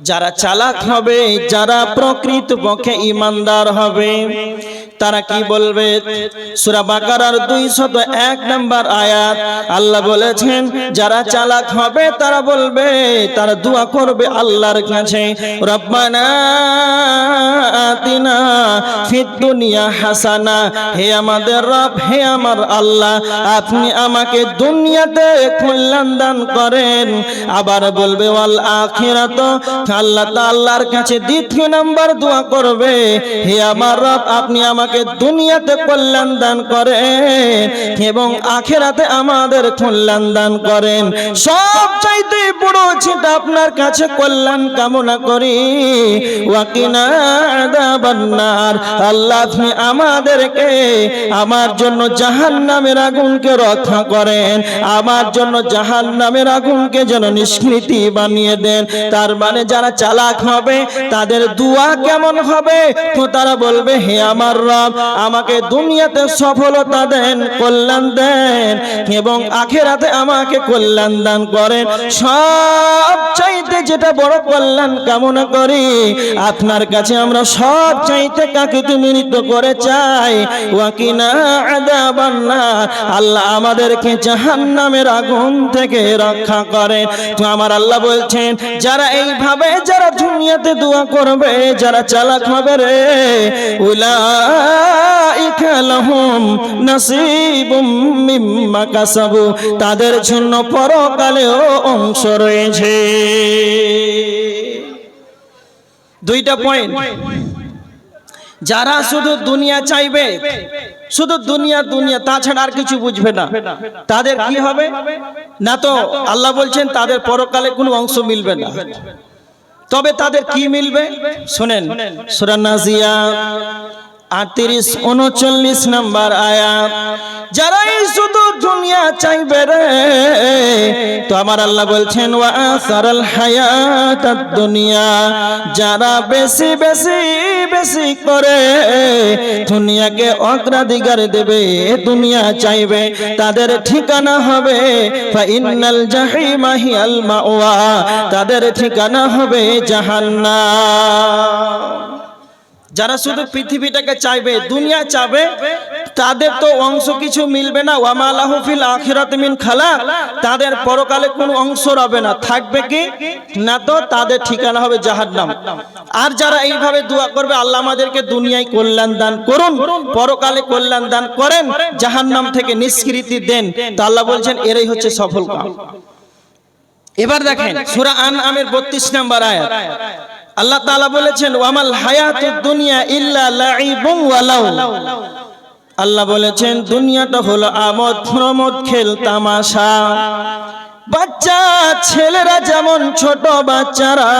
যারা চালাক হবে যারা প্রকৃত পক্ষে ইমানদার হবে। তারা কি বলবে? সুরা বাকারার দুই শত এক নম্বর আয়াত। আল্লাহ বলেছেন, যারা চালাক হবে, তারা বলবে, তারা দোয়া করবে আল্লাহর কাছে। রব্বানা আতিনা ফিদ দুনিয়া হাসানা। হে আমাদের রব, হে আমার আল্লাহ, আপনি আমাকে দুনিয়াতে কল্যাণ দান করেন। আবার বলবে, ওয়াল আখিরাত। আল্লাহ তাআলার কাছে দ্বিতীয় নাম্বার দোয়া করবে। হে আমার রব, আপনি আমাকে দুনিয়াতে কল্যাণ দান করেন এবং আখিরাতে আমাদের কল্যাণ দান করেন। সব চাইতে বড় যেটা আপনার কাছে কল্যাণ কামনা করি ওয়াকিনা আযাবান্নার। আল্লাহ আপনি আমাদেরকে আমার জন্য জাহান্নামের আগুনকে রক্ষা করেন, আমার জন্য জাহান্নামের আগুনকে যেন নিষ্কৃতি বানিয়ে দেন। তার মানে যারা চালাক হবে, তাদের দোয়া কেমন হবে? তো তারা বলবে, হে আমার আমাকে দুনিয়াতে সফলতা দেন, কল্যাণ দেন এবং আখেরাতে আমাকে কল্যাণ দান করেন। সব চাইতে যেটা বড় কল্যাণ কামনা করি, আপনার কাছে আমরা সব চাইতে কাকে তুমি মৃত করে চাই ওয়াকিনা আল্লাহ আমাদেরকে জাহান্নামের আগুন থেকে রক্ষা করেন। তো আমার আল্লাহ বলছেন, যারা এইভাবে যারা দুনিয়াতে দোয়া করবে, যারা চালাক হবে রে নাসিবুম মিম্মা কাসাবু তাদের জন্য পরকালেও অংশ রয়েছে। দুইটা পয়েন্ট যারা শুধু দুনিয়া চাইবে, শুধু দুনিয়া দুনিয়া, তাছাড়া আর কিছু বুঝবে না। তাদের কি হবে? না তো, আল্লাহ বলছেন তাদের পরকালে কোনো অংশ মিলবে না। তবে তাদের কি মিলবে? শোনেন, সুরা নাজিয়া আটত্রিশ, উনচল্লিশ নাম্বার আয়াত যারাই শুধু দুনিয়া চাইবে রে, তো আমার আল্লাহ বলছেন, ওয়া আসারাল হায়াতাদ দুনিয়া। যারা বেশি বেশি বেশি করে দুনিয়াকে অগ্রাধিকার দেবে, দুনিয়া চাইবে, তাদের ঠিকানা হবে ফা ইন্নাল জাহিমা হিয়াল মাওয়া। তাদের ঠিকানা হবে জাহান্নাম। যারা শুধু পৃথিবীটাকে চাইবে, দুনিয়া চাবে, তাদের তো অংশ কিছু মিলবে না। ওয়ামালাহুফিল আখিরাত মিন খালা তাদের পরকালে কোনো অংশ রবে না। থাকবে কি? না তো, তাদের ঠিকানা হবে জাহান্নাম। আর যারা এইভাবে দোয়া করবে, আল্লাহ আমাদেরকে দুনিয়ায় কল্যাণ দান করুন, পরকালে কল্যাণ দান করেন, জাহান্নাম থেকে নিষ্কৃতি দেন। তো আল্লাহ বলছেন, এরাই হচ্ছে সফল কাম। এবার দেখেন, সূরা আন আমের 32 নম্বর আয়াত। আল্লাহ তাআলা বলেছেন, ওয়ামাল হায়াতুদ দুনিয়া ইল্লা ওয়ালাউ আল্লাহ বলেছেন, দুনিয়াটা হলো আমোদ প্রমোদ খেল তামাশা বাচ্চা, ছেলেরা যেমন ছোট বাচ্চারা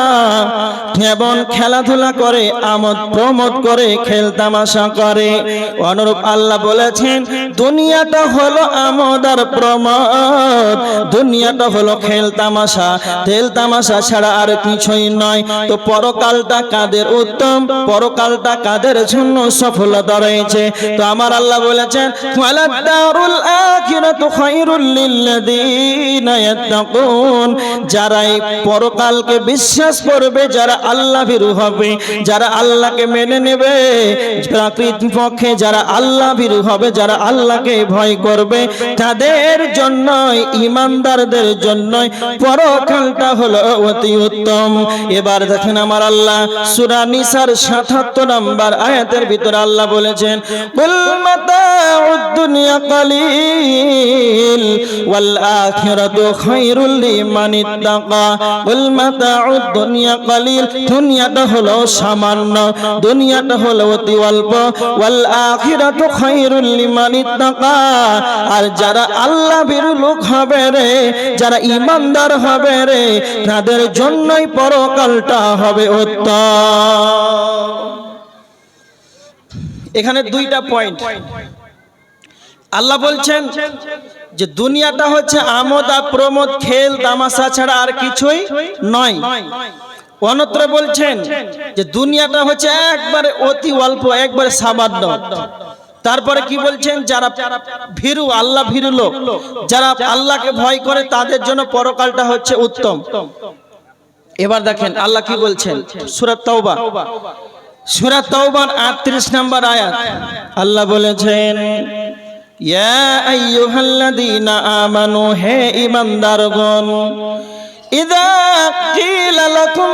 যেমন খেলাধুলা করে, আমোদ প্রমোদ করে, খেল তামাশা করে। অনুরূপ আল্লাহ বলেছেন, দুনিয়াটা হলো আমোদ আর প্রমোদ। দুনিয়াটা হলো খেল তামাশা। তেল তামাশা ছাড়া আর কিছুই নয়। তো পরকালটা কাদের উত্তম? পরকালটা কাদের জন্য সফলতা রয়েছে? তো আমার আল্লাহ বলেছেন ওয়ালাদ দারুল আখিরাতু খায়রুল লিল্লাযীনা ইয়াত্তাকুন যারা এই পরকালকে বিশ্বাস করবে, যারা আল্লাহ হবে, যারা আল্লাহকে মেনে নেবে পক্ষে যারা আল্লাহ হবে, যারা আল্লাহকে ভয় করবে, তাদের ইমানদারদের পরকালটা হলো অতি উত্তম। এবার দেখেন আমার আল্লাহ, সূরা 77 নম্বর আয়াতের ভিতরে আল্লাহ বলেছেন দুনিয়া কালিল খায়রুল লিমান ইত্তাকা কুল মাতাউদ দুনিয়া কালিল। দুনিয়াটা হলো সামান্য, দুনিয়াটা হলো অতি অল্প। ওয়াল আখিরাতু খায়রুল আর যারা আল্লাহ লোক হবে রে, যারা ইমানদার হবে রে, তাদের জন্যই পরকালটা হবে এখানে দুইটা পয়েন্ট আল্লাহ বলছেন যে দুনিয়াটা হচ্ছে আমোদ প্রমোদ, খেল, তামাশা ছাড়া আর কিছুই নয়। অন্যত্র বলছেন যে দুনিয়াটা হচ্ছে একবারে অতি অল্প, একবারে সামান্য। তারপরে কি বলছেন? যারা ভীরু, আল্লাহ ভীরু লোক, যারা আল্লাহকে ভয় করে, তাদের জন্য পরকালটা হচ্ছে উত্তম। এবার দেখেন আল্লাহ কি বলছেন? সুরাত তওবা। সুরাত তওবার 38 নম্বর আয়াত। আল্লাহ বলেছেন ইয়া আইয়ুহাল্লাযীনা আমানু হে ঈমানদারগণ ইদা কিলা লাকুম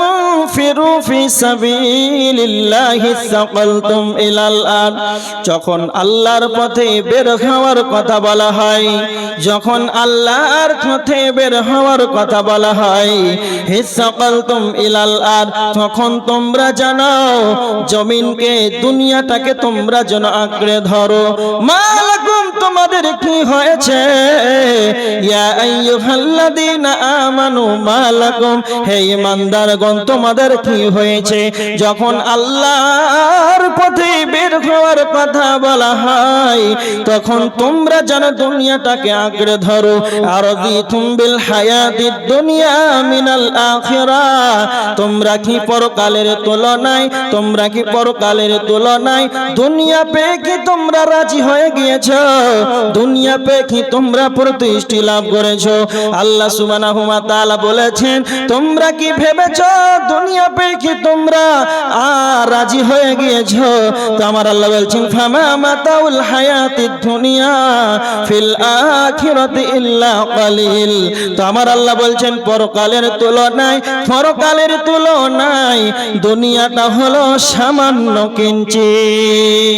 ফিরু ফি সাবিলিল্লাহি সাকালতুম ইলাল আরদ যখন আল্লাহর পথে বের হওয়ার কথা বলা হয়, যখন আল্লাহর পথে বের হওয়ার কথা বলা হয়, হে সাকালতুম ইলাল আরদ তখন তোমরা জানো, জমিনকে, দুনিয়াটাকে তোমরা যেন আঁকড়ে ধরো। মালাকুম তোমাদের কি হয়েছে? ইয়া আইয়ুহাল্লাযীনা আমানু মালাকুম। হে ইমানদারগণ, তোমাদের কি হয়েছে? যখন আল্লাহর পথে বের হওয়ার কথা বলা হয়, তখন তোমরা যেন দুনিয়াটাকে ধরো। আর দুনিয়া মিনাল তোমরা কি পরকালের তুলনায়, তোমরা কি পরকালের তুলনায় দুনিয়া পেয়ে কি তোমরা রাজি হয়ে গিয়েছো? দুনিয়া পেয়ে কি তোমরা প্রতিষ্ঠি লাভ করেছ? আল্লাহ সুবহানাহু ওয়া তাআলা বলেছেন, তোমরা কি ভেবেছ দুনিয়া পেয়ে তোমরা? আর রাজি হয়ে গিয়েছো? তো আমার আল্লাহ বলছেন, ফামা মাতাউল হায়াতিদ দুনিয়া ফিল আখিরাতি ইল্লা কালিল। তো আমার আল্লাহ বলছেন, পরকালের তুলনায় পরকালের তুলনায় দুনিয়াটা হলো সামান্য কিঞ্চিত।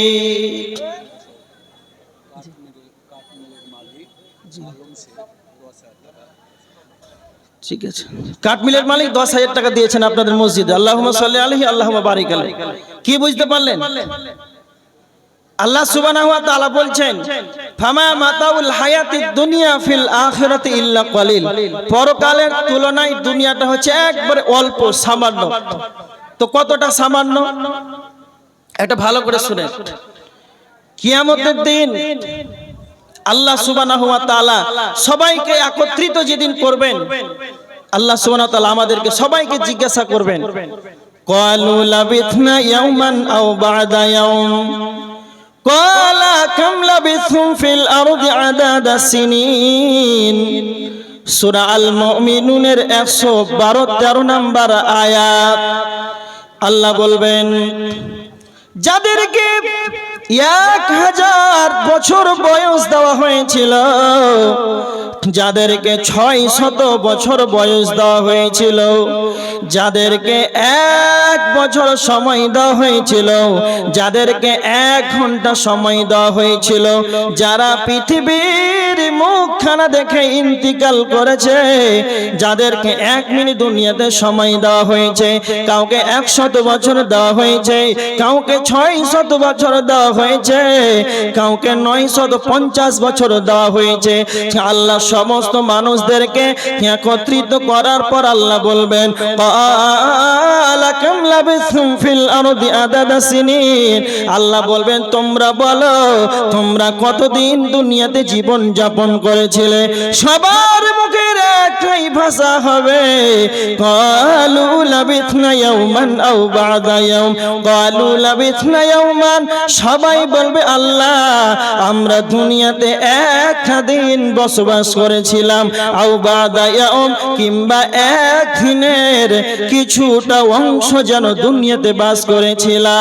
ঠিক আছে। কাঠমিলের মালিক দশ হাজার টাকা দিয়েছেন আপনাদের মসজিদে। আল্লাহ সাল্লি আলহি আল্লাহ বারিক আলাইহি। কি বুঝতে পারলেন? আল্লাহ সুবহানাহু ওয়া তাআলা বলছেন, ফামা মাতাউল হায়াতিদ দুনিয়া ফিল আখিরাতি ইল্লা কলিল পরকালের তুলনায় দুনিয়াটা হচ্ছে একবারে অল্প, সামান্য। তো কতটা সামান্য? এটা ভালো করে শুনে কিয়ামতের দিন আল্লাহ সুবহানাহু ওয়া তাআলা সবাইকে একত্রিত যেদিন করবেন আল্লাহ সুবহানাহু ওয়া তাআলা আমাদেরকে সবাইকে জিজ্ঞাসা করবেন। কালু লাবিথনা ইয়াওমান আও বা'দা ইয়াওম কালা কাম লাবিথুম ফিল আরদি আদাদা সিনিন। সূরা আল মুমিনুনের 112 13 নম্বর আয়াত। আল্লাহ বলবেন, যাদেরকে এক হাজার বছর বয়স দেওয়া হয়েছিল। যাদেরকে ছয় শত বছর বয়স দেওয়া হয়েছিল, যাদেরকে এক বছর সময় দেওয়া হয়েছিল, যাদেরকে এক ঘণ্টা সময় দেওয়া হয়েছিল, যারা পৃথিবীর মুখখানা দেখে ইন্তিকাল করেছে যাদেরকে এক মিনিট দুনিয়াতে সময় দেওয়া হয়েছে, কাউকে একশত বছর দেওয়া হয়েছে, কাউকে ছয় শত বছর দেওয়া হয়েছে, কাউকে নয় শত পঞ্চাশ বছর দেওয়া হয়েছে আল্লাহ সমস্ত মানুষদেরকে একত্রিত করার পর আল্লাহ বলবেন? আল্লাহ বলবেন, তোমরা বলো, তোমরা কতদিন দুনিয়াতে জীবন যাপন করেছিলে, সবার মুখের একটাই ভাষা হবে লাবিথনা ইয়াওমান সবাই বলবে আল্লাহ, আমরা দুনিয়াতে একটা দিন বসবাস করেছিলাম, আও বা'দা কিংবা এক দিনের কিছুটা অংশ যেন দুনিয়াতে বাস করেছিলাম।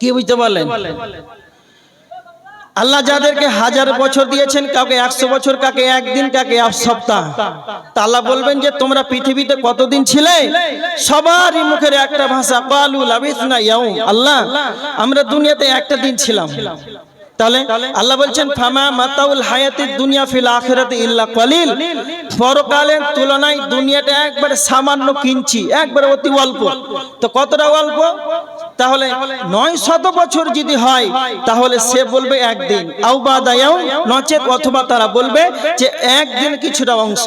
কি বুঝতে পারলেন? আল্লাহ যাদেরকে হাজার বছর দিয়েছেন, কাউকে একশো বছর কাকে একদিন কাকে এক সপ্তাহ। তা আল্লাহ বলবেন যে, তোমরা পৃথিবীতে কতদিন ছিলে? সবারই মুখের একটা ভাষা, কালু লাবিসনা ইয়াউম। আল্লাহ, আমরা দুনিয়াতে একটা দিন ছিলাম। তাহলে আল্লাহ বলছেন, ফামা মাতাউল হায়াতিদ দুনিয়া ফিল আখিরাতি ইল্লা কলিল। পরকালের তুলনায় দুনিয়াটা একবারে সামান্য কিঞ্চি, একবারে অতি অল্প। তো কতটা অল্প? তাহলে নয় শত বছর যদি হয়, তাহলে সে বলবে একদিন। আও বাদায়াও নচেত, অথবা তারা বলবে যে একদিন কিছুটা অংশ।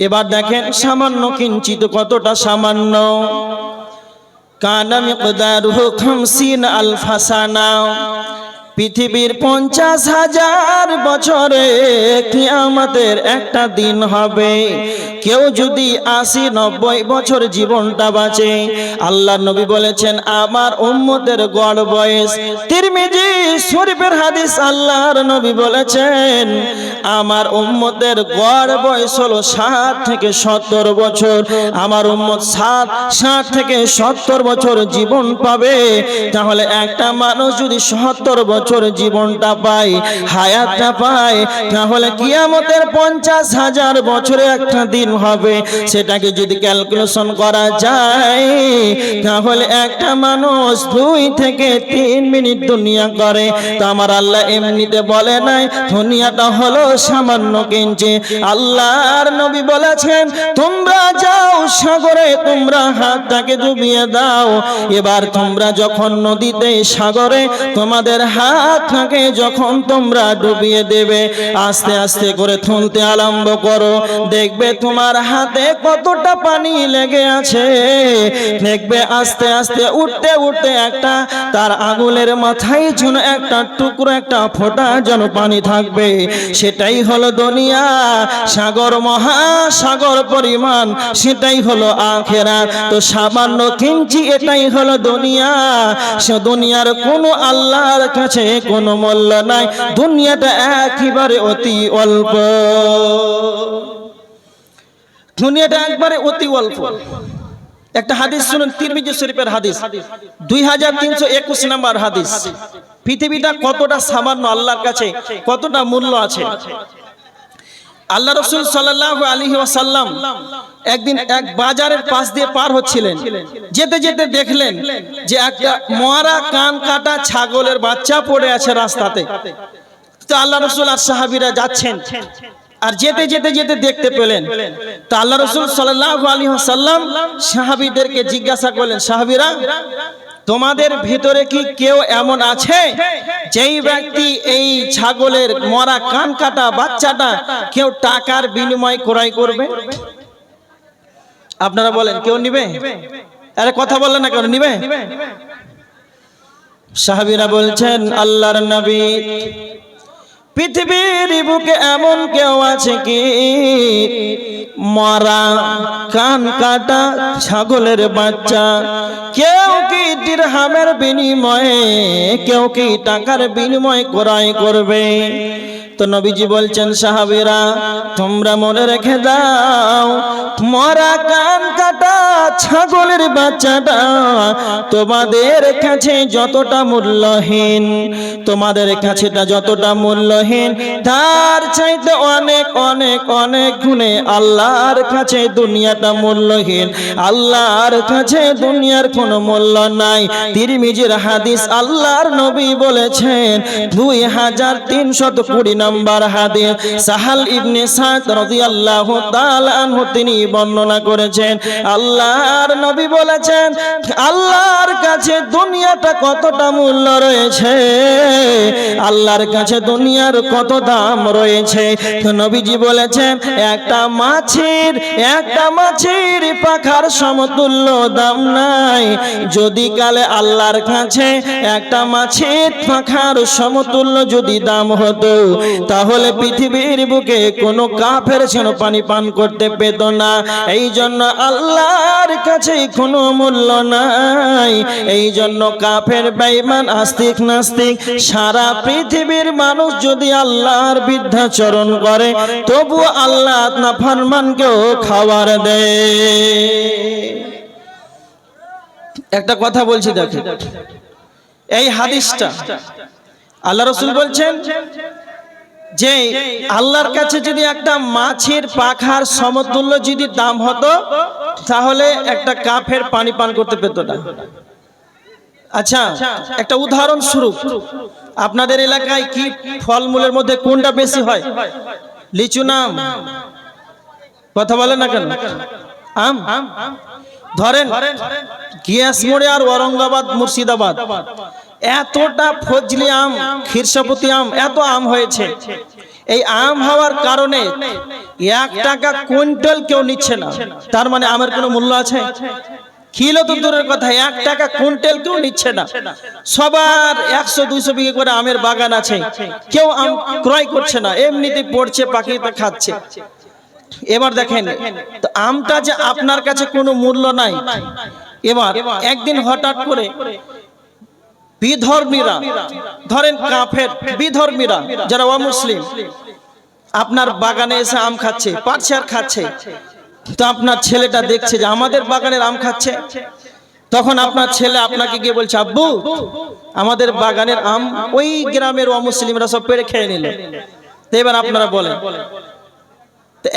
এবার দেখেন সামান্য কিঞ্চিত কতটা সামান্য। কানামি মিকদারুহু খামসিন আলফা সানা পৃথিবীর পঞ্চাশ হাজার বছরে কিয়ামতের একটা দিন হবে। কেউ যদি আশি, নব্বই বছর জীবনটা বাঁচে আল্লাহ নবী বলেছেন, আমার উম্মতের গড় বয়স। তিরমিজি শরীফের হাদিস আল্লাহর নবী বলেছেন, আমার উম্মতের গড় বয়স হলো ষাট থেকে সত্তর বছর। আমার উম্মত ষাট ষাট থেকে সত্তর বছর জীবন পাবে। তাহলে একটা মানুষ যদি সত্তর বছর জীবনটা পাই, হায়াতটা পায় তাহলে কিয়ামতের পঞ্চাশ হাজার বছরে একটা দিন হবে। সেটাকে যদি ক্যালকুলেশন করা যায়, তাহলে একটা মানুষ দুই থেকে তিন মিনিট দুনিয়া করে। তো আমার আল্লাহ এমনিতে বলে নাই, দুনিয়াটা হলো সামান্য কিঞ্চে আল্লাহর নবী বলেছেন, তোমরা যাও সাগরে, তোমরা হাতটাকে ডুবিয়ে দাও। এবার তোমরা যখন নদীতে সাগরে তোমাদের হাতটাকে যখন তোমরা ডুবিয়ে দেবে, আস্তে আস্তে করে থুনতে আরম্ভ করো। দেখবে তোমার হাতে কতটা পানি লেগে আছে। দেখবে আস্তে আস্তে উঠতে উঠতে একটা তার আঙুলের মাথায় যেন একটা টুকরো, একটা ফোঁটা যেন পানি থাকবে। সেটাই হলো দুনিয়া, সাগর মহাসাগর পরিমাণ, সেটাই হলো আখেরা তো সামান্য কিঞ্চি এটাই হলো দুনিয়া। সে দুনিয়ার কোনো আল্লাহর কাছে কোনো মূল্য নাই। দুনিয়াটা একেবারে অতি অল্প। দুনিয়াটা একবারে অতি অল্প। একটা হাদিস শুনুন, তিরমিজি শরীফের হাদিস। দুই হাজার তিনশো একুশ নাম্বার হাদিস। পৃথিবীটা কতটা সামান্য আল্লাহর কাছে, কতটা মূল্য আছে। আল্লাহ রসুল সাল্লাহ আলী ওয়াসাল্লাম একদিন এক বাজারের পাশ দিয়ে পার হচ্ছিলেন। যেতে যেতে দেখলেন যে একটা মরা কান কাটা ছাগলের বাচ্চা পড়ে আছে রাস্তাতে। তো আল্লাহ রসুল আর সাহাবিরা যাচ্ছেন আর যেতে যেতে যেতে দেখতে পেলেন। তা আল্লাহ রসুল সাল্লাহ আলী সাল্লাম সাহাবিদেরকে জিজ্ঞাসা করলেন, সাহাবিরা তোমাদের ভিতরে কি কেউ এমন আছে? যেই ব্যক্তি এই ছাগলের মরা কান কাটা বাচ্চাটা কেউ টাকার বিনিময় ক্রয় করবে? আপনারা বলেন, কেউ নিবে? আরে কথা বললেন না কেউ নিবে? সাহাবিরা বলছেন, আল্লাহর নবী পৃথিবীর বুকে এমন কেউ আছে কি? মরা, কান কাটা, ছাগলের বাচ্চা। কেউ কি দিরহামের বিনিময়ে, কেউ কি টাকার বিনিময় ক্রয় করবে? তো নবীজি বলছেন, সাহাবিরা, তোমরা মনে রেখে দাও মরা কান কাটা ছাগলের বাচ্চাটা তোমাদের কাছে যতটা মূল্যহীন, তোমাদের কাছেটা যতটা মূল্যহীন, তার চাইতে অনেক অনেক অনেক গুণে আল্লাহর কাছে দুনিয়াটা মূল্যহীন। আল্লাহর কাছে দুনিয়ার কোনো মূল্য নাই। তিরমিজির হাদিস আল্লাহর নবী বলেছেন, দুই হাজার তিনশত কুড়ি নম্বর হাদিস। সাহাল ইবনে সাদ রাদিয়াল্লাহু তাআলা আনহু তিনি বর্ণনা করেছেন, আল্লাহর নবী বলেছেন, আল্লাহর কাছে দুনিয়াটা কতটা মূল্য রয়েছে? আল্লাহর কাছে দুনিয়ার কত দাম রয়েছে? নবীজি বলেছেন, একটা মাছের একটা মাছের পাখার সমতুল্য দাম নাই। যদি কালে আল্লাহর কাছে একটা মাছের পাখার সমতুল্য যদি দাম হতো তাহলে পৃথিবীর বুকে কোনো কাফের যেন পানি পান করতে পেত না। এই জন্য আল্লাহর কাছে কোনো মূল্য নাই। এই জন্য কাফের বেঈমান আস্তিক নাস্তিক সারা পৃথিবীর মানুষ যদি আল্লাহর বিদ্যাচরণ করে, তবু আল্লাহ না ফরমানকেও খাবার দেয় একটা কথা বলছি দেখে। এই হাদিসটা আল্লাহ রসুল বলছেন যে আল্লাহর কাছে যদি একটা মাছের পাখার সমতুল্য যদি দাম হতো, তাহলে একটা কাফের পানি পান করতে পেত না। আচ্ছা একটা উদাহরণ স্বরূপ। আপনাদের এলাকায় কি ফলমূলের মধ্যে কোনটা বেশি হয়? লিচু নাম? কথা বলেন না কেন? আম? ধরেন, গিয়াস মোড়ে আর ঔরঙ্গাবাদ, মুর্শিদাবাদ। এতটা ফজলি আম, খিরসাপতি আম, এত আম হয়েছে। এই আম হওয়ার কারণে এক টাকা কুইন্টাল কেউ নিচ্ছে না। তার মানে আমের কোনো মূল্য আছে? কিলো তো দূরের কথা, এক টাকা কুইন্টাল কেউ নিচ্ছে না। সবার একশো, দুইশো বিঘে করে আমের বাগান আছে। কেউ আম ক্রয় করছে না, এমনিতে পড়ছে পাখিতে খাচ্ছে। এবার দেখেন, তো আমটা যে আপনার কাছে কোনো মূল্য নাই। এবার একদিন হঠাৎ করে বিধর্মীরা, ধরেন কাফের, বিধর্মীরা, যারা অমুসলিম, আপনার বাগানে এসে আম খাচ্ছে পাচ্ছে আর খাচ্ছে, তো আপনার ছেলেটা দেখছে যে আমাদের বাগানের আম খাচ্ছে, তখন আপনার ছেলে আপনাকে গিয়ে বলছে, আব্বু, আমাদের বাগানের আম ওই গ্রামের অমুসলিমরা সব পেড়ে খেয়ে নিল। এবার আপনারা বলেন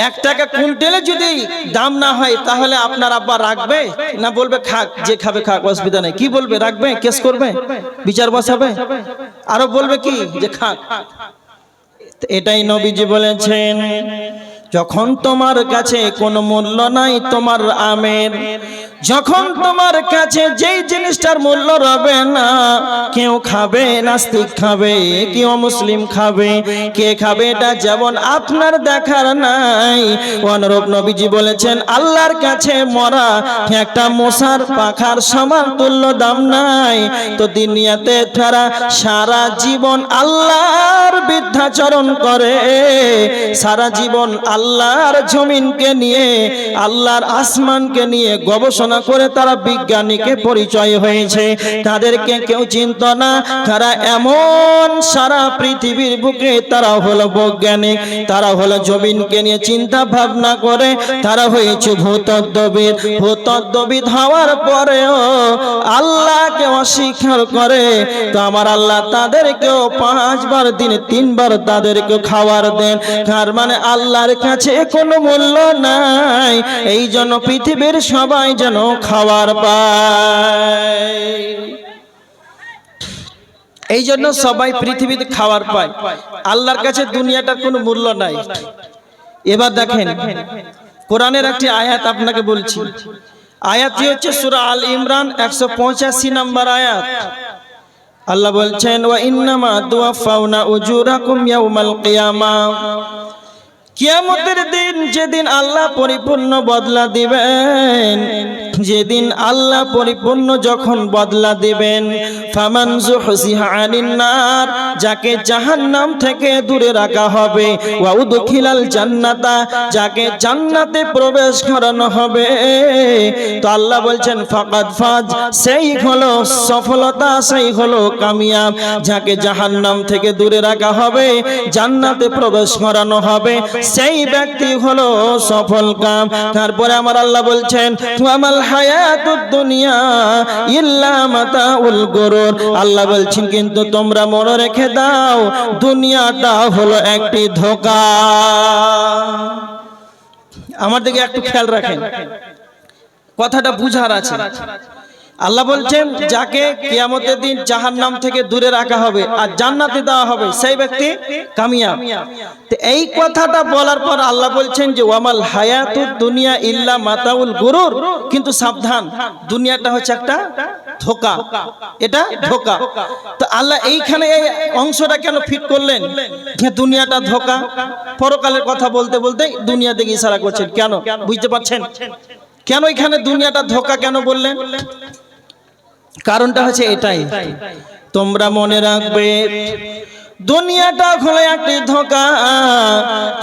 এক টাকা কুইন্টালে যদি দাম না হয়, তাহলে আপনার আব্বা রাখবে না বলবে, খাক, যে খাবে খাক, অসুবিধা নেই। কি বলবে? রাখবে? কেস করবে? বিচার বসাবে? আরও বলবে কি? যে খাক। এটাই নবীজি বলেছেন, যখন তোমার কাছে কোনো মূল্য নাই, তোমার আমের যখন তোমার কাছে যেই জিনিসটার মূল্য রবে না, কেউ খাবে, নাস্তিক খাবে, কেউ মুসলিম খাবে, কে খাবে এটা যেমন আপনার দেখার নাই। অনুরূপ নবীজি বলেছেন, আল্লাহর কাছে মরা একটা মশার পাখার সমান তুল্য দাম নাই। তো দুনিয়াতে তারা সারা জীবন আল্লাহর বৃদ্ধাচরণ করে। সারা জীবন আল্লাহর জমিনকে নিয়ে, আল্লাহর আসমানকে নিয়ে গবেষণা করে তারা বিজ্ঞানীকে পরিচয় হয়েছে। তাদেরকে কেউ চিনত না। তারা এমন সারা পৃথিবীর বুকে তারা হলো বৈজ্ঞানিক। তারা হলো জমিনকে নিয়ে চিন্তা ভাবনা করে। তারা হয়েছে ভূতত্ত্ববিদ। ভূতত্ত্ববিদ হওয়ার পরেও আল্লাহকে অস্বীকার করে। তো আমার আল্লাহ তাদেরকেও পাঁচবার দিনে তিনবার তাদেরকে খাওয়ার দেন। তার মানে আল্লাহর কাছে কোনো মূল্য নাই। এই জন্য পৃথিবীর সবাই যেন খাওয়ার পায়। এই জন্য সবাই পৃথিবীতে খাওয়ার পায়। আল্লাহর কাছে দুনিয়াটার কোনো মূল্য নাই। এবার দেখেন, কোরআনের একটি আয়াত আপনাকে বলছি। আয়াতটি হচ্ছে সূরা আল ইমরান, একশো পঁচাশি নম্বর আয়াত। আল্লাহ বলছেন, ওয়া ইন্নামা তুওয়াফাউনা উজুরাকুম ইয়াউমাল কিয়ামা। কিয়ামতের দিন, যেদিন আল্লাহ পরিপূর্ণ বদলা দিবেন যেদিন আল্লাহ পরিপূর্ণ যখন বদলা দেবেন নার যাকে জাহান্নাম থেকে দূরে রাখা হবে জান্নাতা, যাকে জান্নাতে প্রবেশ করানো হবে। তো আল্লাহ বলছেন, ফাকাদ ফাজ, সেই হলো সফলতা, সেই হলো কামিয়াব, যাকে জাহান্নাম থেকে দূরে রাখা হবে, জান্নাতে প্রবেশ করানো হবে, সেই ব্যক্তি হলো সফল কাম। তারপরে আমার আল্লাহ বলছেন দুনিয়া ইল্লা মাতাউল গুরুর। আল্লাহ বলছেন, কিন্তু তোমরা মনে রেখে দাও, দুনিয়াটা হলো একটি ধোকা। আমার দিকে একটু খেয়াল রাখেন। কথাটা বুঝার আছে। আল্লাহ বলছেন, যাকে কিয়ামতের দিন জাহান্নাম থেকে দূরে রাখা হবে আর জান্নাতে দেওয়া হবে, সেই ব্যক্তি কামিয়াব। এই কথাটা বলার পর আল্লাহ বলছেন যে, ওয়ামাল হায়াতুদ দুনিয়া ইল্লা মাতাউল গুরুর। কিন্তু সাবধান, দুনিয়াটা হচ্ছে একটা ধোকা। এটা ধোকা। তো আল্লাহ এইখানে এই অংশটা কেন ফিট করলেন? যে দুনিয়াটা ধোকা। পরকালের কথা বলতে বলতে দুনিয়া দিকে ইশারা করছেন। কেন? বুঝতে পারছেন? কেন এখানে দুনিয়াটা ধোকা কেন বললেন? কারণটা হচ্ছে এটাই। তোমরা মনে রাখবে দুনিয়াটা হলো একটি ধোকা।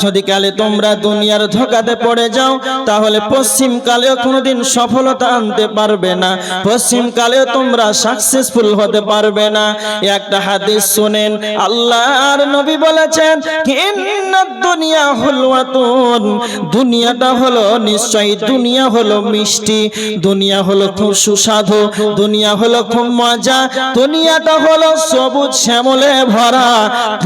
যদি কালে তোমরা দুনিয়ার ধোকাতে পড়ে যাও, তাহলে পশ্চিম কালেও কোনোদিন সফলতা আনতে পারবে না। পশ্চিম কালেও তোমরা সাকসেসফুল হতে পারবে না। একটা হাদিস শুনেন, আল্লাহর নবী বলেছেন দুনিয়া হুলওয়াতুন। দুনিয়াটা হলো নিশ্চয়ই দুনিয়া হলো মিষ্টি, দুনিয়া হলো খুব সুস্বাদু, দুনিয়া হলো খুব মজা, দুনিয়াটা হলো সবুজ শ্যামলে ভরা।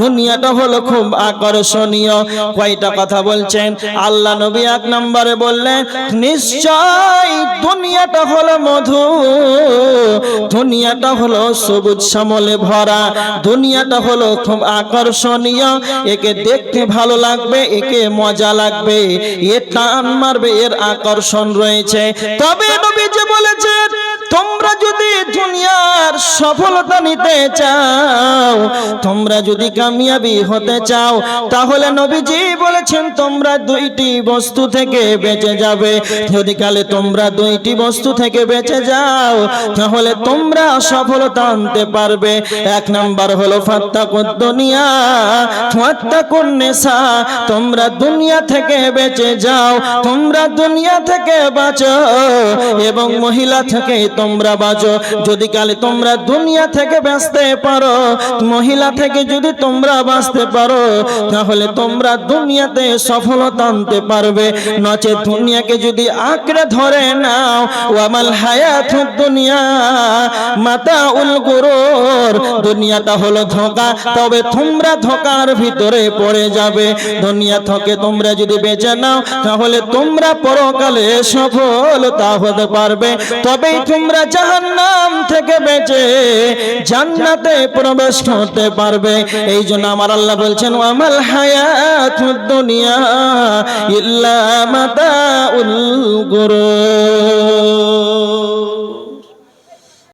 দুনিয়াটা হলো খুব আকর্ষণীয়। কয়টা কথা বলছেন? আল্লাহ নবী এক নম্বরে বললেন নিশ্চয় দুনিয়াটা হলো মধু, দুনিয়াটা হলো সবুজ শ্যামলে ভরা, দুনিয়াটা হলো খুব আকর্ষণীয়। একে দেখতে ভালো লাগবে, একে মজা লাগবে এ টান মারবে, এর আকর্ষণ রয়েছে। তবে নবী যে দুনিয়ার সফলতা নিতে চাও, তোমরা যদি কামিয়াবি হতে চাও, তাহলে নবীজি বলেছেন, তোমরা দুইটি বস্তু থেকে বেঁচে যাবে। যদি কালে তোমরা দুইটি বস্তু থেকে বেঁচে যাও, তাহলে তোমরা সফলতা আনতে পারবে। এক নাম্বার হলো, ফাত্তাকুদ দুনিয়া, ফাত্তাকুন নেশা তোমরা দুনিয়া থেকে বেঁচে যাও, তোমরা দুনিয়া থেকে বাঁচো, এবং মহিলা থেকে তোমরা বাঁচো। যদি কালে তোমরা দুনিয়া থেকে বাঁচতে পারো, মহিলা থেকে যদি তোমরা বাঁচতে পারো, তাহলে তোমরা দুনিয়াতে সফলতা আনতে পারবে। নচে দুনিয়াকে যদি আঁকড়ে ধরে নাও, ওয়ামাল হায়াত দুনিয়া মাতা উল গুরুর। দুনিয়াটা হলো ধোকা, তবে তোমরা ধোকার ভিতরে পড়ে যাবে। দুনিয়া থেকে তোমরা যদি বেঁচে নাও, তাহলে তোমরা পরকালে সফলতা হতে পারবে। তবেই তোমরা জাহান্নাম থেকে বেঁচে জান্নাতে প্রবেশ করতে পারবে। এই জন্য আমার আল্লাহ বলছেন আমাল হায়াত দুনিয়া ইল্লা মাতা উল গুরুর